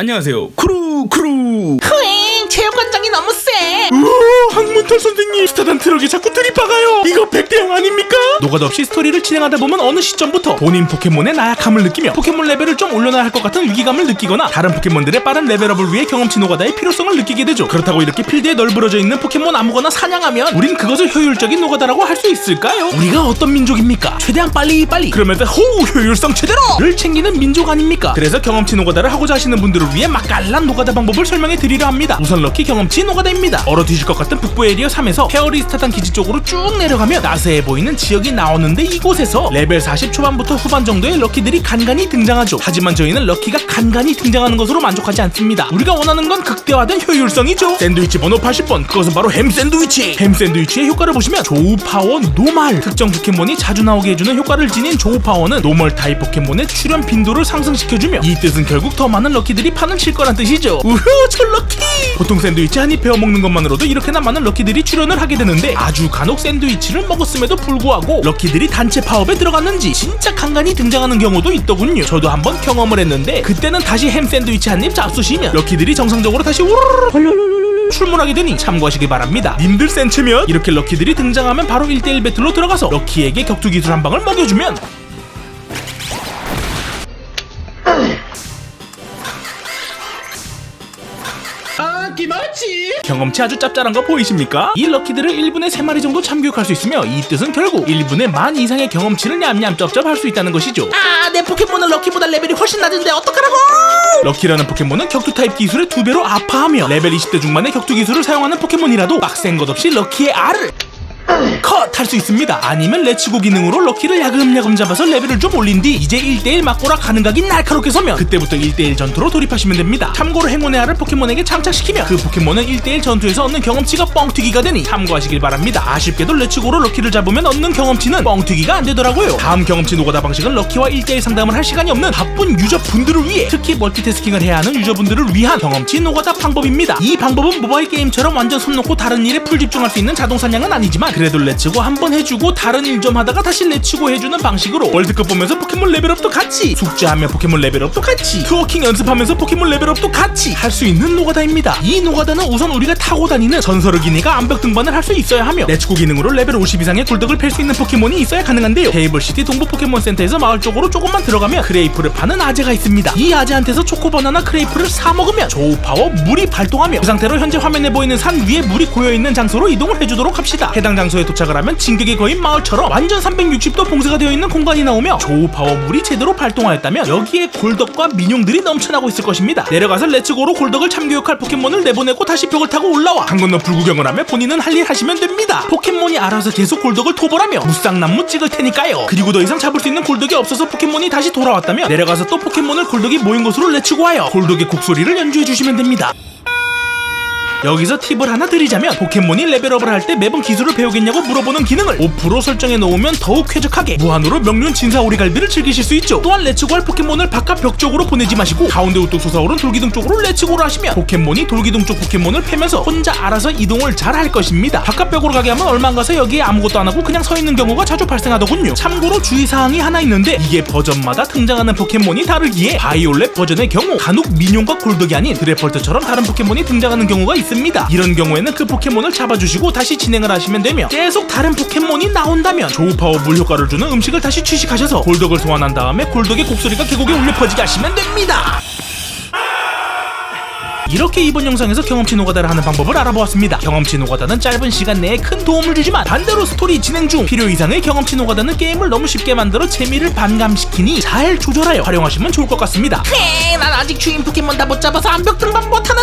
안녕하세요. 크루 크루. 흐잉 체육관장이 너무 세 우와, 항문털 선생님 스타단 트럭에 자꾸 들이박아요. 이거 100대0 아닙니까? 노가다 없이 스토리를 진행하다 보면 어느 시점부터 본인 포켓몬의 나약함을 느끼며 포켓몬 레벨을 좀 올려놔야 할 것 같은 위기감을 느끼거나 다른 포켓몬들의 빠른 레벨업을 위해 경험치 노가다의 필요성을 느끼게 되죠. 그렇다고 이렇게 필드에 널브러져 있는 포켓몬 아무거나 사냥하면 우린 그것을 효율적인 노가다라고 할 수 있을까요? 우리가 어떤 민족입니까? 최대한 빨리 빨리 그러면서 호우 효율성 최대로를 챙기는 민족 아닙니까? 그래서 경험치 노가다를 하고자 하시는 분들을 위해 맛깔난 노가다 방법을 설명해 드리려 합니다. 우선 럭키 경험치 노가다입니다. 얼어 뒤질 것 같은 북부 에리어 3에서 페어리스타단 기지 쪽으로 쭉 내려가면 나세해 보이는 지역이 나오는데 이곳에서 레벨 40 초반부터 후반 정도의 럭키들이 간간히 등장하죠. 하지만 저희는 럭키가 간간히 등장하는 것으로 만족하지 않습니다. 우리가 원하는 건 극대화된 효율성이죠. 샌드위치 번호 80번 그것은 바로 햄 샌드위치. 햄 샌드위치의 효과를 보시면 조우 파워 노말 특정 포켓몬이 자주 나오게 해주는 효과를 지닌 조우 파워는 노멀 타입 포켓몬의 출현 빈도를 상승시켜주며 이 뜻은 결국 더 많은 럭키들이 판을 칠 거란 뜻이죠. 우후 철럭키. 보통 샌드위치 한 입 베어 먹는 것만으로도 이렇게나 많은 럭키들이 출현을 하게 되는데 아주 간혹 샌드위치를 먹었음에도 불구하고 럭키들이 단체 파업에 들어갔는지 진짜 간간히 등장하는 경우도 있더군요. 저도 한번 경험을 했는데 그때는 다시 햄 샌드위치 한 입 잡수시면 럭키들이 정상적으로 다시 우르르 출몰하게 되니 참고하시기 바랍니다. 님들 센치면 이렇게 럭키들이 등장하면 바로 1대1 배틀로 들어가서 럭키에게 격투 기술 한 방을 먹여주면 아 기마치 경험치 아주 짭짤한 거 보이십니까? 이 럭키들을 1분에 3마리 정도 참교육할 수 있으며 이 뜻은 결국 1분에 만 이상의 경험치를 냠냠 쩝쩝 할 수 있다는 것이죠. 아 내 포켓몬은 럭키보다 레벨이 훨씬 낮은데 어떡하라고 럭키라는 포켓몬은 격투 타입 기술의 두 배로 아파하며 레벨 20대 중반의 격투 기술을 사용하는 포켓몬이라도 빡센 것 없이 럭키의 알을 컷 할 수 있습니다. 아니면 레츠고 기능으로 럭키를 야금야금 잡아서 레벨을 좀 올린 뒤 이제 1대1 맞고라 가는 각이 날카롭게 서면 그때부터 1대1 전투로 돌입하시면 됩니다. 참고로 행운의 알을 포켓몬에게 장착시키면 그 포켓몬은 1대1 전투에서 얻는 경험치가 뻥튀기가 되니 참고하시길 바랍니다. 아쉽게도 레츠고로 럭키를 잡으면 얻는 경험치는 뻥튀기가 안 되더라고요. 다음 경험치 노가다 방식은 럭키와 1대1 상담을 할 시간이 없는 바쁜 유저분들을 위해 특히 멀티태스킹을 해야 하는 유저분들을 위한 경험치 노가다 방법입니다. 이 방법은 모바일 게임처럼 완전 손 놓고 다른 일에 풀 집중할 수 있는 자동 사냥은 아니지만 그래도 레츠고 한 번 해주고 다른 일 좀 하다가 다시 레츠고 해주는 방식으로 월드컵 보면서 포켓몬 레벨업도 같이 숙제하며 포켓몬 레벨업도 같이 트워킹 연습하면서 포켓몬 레벨업도 같이 할 수 있는 노가다입니다. 이 노가다는 우선 우리가 타고 다니는 전설의 기니가 암벽 등반을 할 수 있어야 하며 레츠고 기능으로 레벨 50 이상의 골덕을 팰수 있는 포켓몬이 있어야 가능한데요. 테이블시티 동부 포켓몬 센터에서 마을 쪽으로 조금만 들어가면 크레이프를 파는 아재가 있습니다. 이 아재한테서 초코바나나 크레이프를 사 먹으면 조우파워 물이 발동하며 그 상태로 현재 화면에 보이는 산 위에 물이 고여있는 장소로 이동을 해주도록 합시다. 해당 장 소에 도착을 하면 진격의 거인 마을처럼 완전 360도 봉쇄가 되어 있는 공간이 나오며 조우파워 물이 제대로 발동하였다면 여기에 골덕과 민용들이 넘쳐나고 있을 것입니다. 내려가서 레츠고로 골덕을 참교육할 포켓몬을 내보내고 다시 벽을 타고 올라와 한 건너 불구경을 하며 본인은 할 일 하시면 됩니다. 포켓몬이 알아서 계속 골덕을 토벌하며 무쌍나무 찍을 테니까요. 그리고 더 이상 잡을 수 있는 골덕이 없어서 포켓몬이 다시 돌아왔다면 내려가서 또 포켓몬을 골덕이 모인 곳으로 레츠고 하여 골덕의 곡소리를 연주해 주시면 됩니다. 여기서 팁을 하나 드리자면 포켓몬이 레벨업을 할 때 매번 기술을 배우겠냐고 물어보는 기능을 5% 설정해 놓으면 더욱 쾌적하게 무한으로 명륜 진사 오리갈비를 즐기실 수 있죠. 또한 레츠고 할 포켓몬을 바깥 벽 쪽으로 보내지 마시고 가운데 우뚝 솟아오른 돌기둥 쪽으로 레츠고를 하시면 포켓몬이 돌기둥 쪽 포켓몬을 패면서 혼자 알아서 이동을 잘 할 것입니다. 바깥 벽으로 가게 하면 얼마 안 가서 여기에 아무것도 안 하고 그냥 서 있는 경우가 자주 발생하더군요. 참고로 주의사항이 하나 있는데 이게 버전마다 등장하는 포켓몬이 다르기에 바이올렛 버전의 경우 간혹 미뇽과 골덕이 아닌 드래펄트처럼 다른 포켓몬이 등장하는 경우가 있습니다 이런 경우에는 그 포켓몬을 잡아주시고 다시 진행을 하시면 되며 계속 다른 포켓몬이 나온다면 조우파워 물 효과를 주는 음식을 다시 취식하셔서 골덕을 소환한 다음에 골덕의 곡소리가 계곡에 울려 퍼지게 하시면 됩니다 이렇게 이번 영상에서 경험치 노가다를 하는 방법을 알아보았습니다. 경험치 노가다는 짧은 시간 내에 큰 도움을 주지만 반대로 스토리 진행 중 필요 이상의 경험치 노가다는 게임을 너무 쉽게 만들어 재미를 반감시키니 잘 조절하여 활용하시면 좋을 것 같습니다. 헤난 아직 주인 포켓몬 다 못 잡아서 암벽 등반 못하는